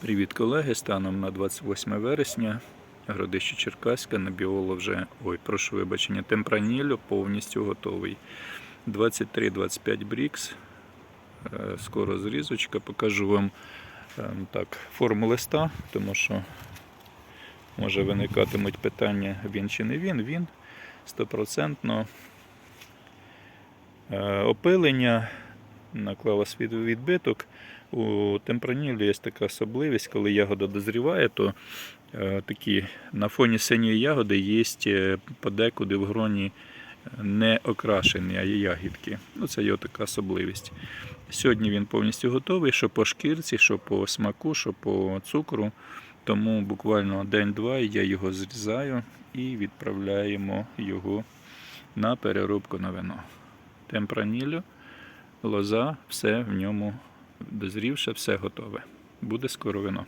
Привіт, колеги! Станом на 28 вересня Городище Черкаська на біоло вже, ой, прошу вибачення, темпранілю повністю готовий. 23-25 брікс. Е, Скоро зрізочка. Покажу вам ем, так, форму листа, тому що може виникатимуть питання, він чи не він. Він стопроцентно. Е, Опилення наклала свій відбиток. У темпранілі є така особливість, коли ягода дозріває, то е, такі на фоні синьої ягоди є е, подекуди в гроні не окрашені а ягідки. Ну, це його така особливість. Сьогодні він повністю готовий, що по шкірці, що по смаку, що по цукру. Тому буквально день-два я його зрізаю і відправляємо його на переробку на вино. Темпранілю, лоза, все в ньому дозрівше, все готове. Буде скоро вино.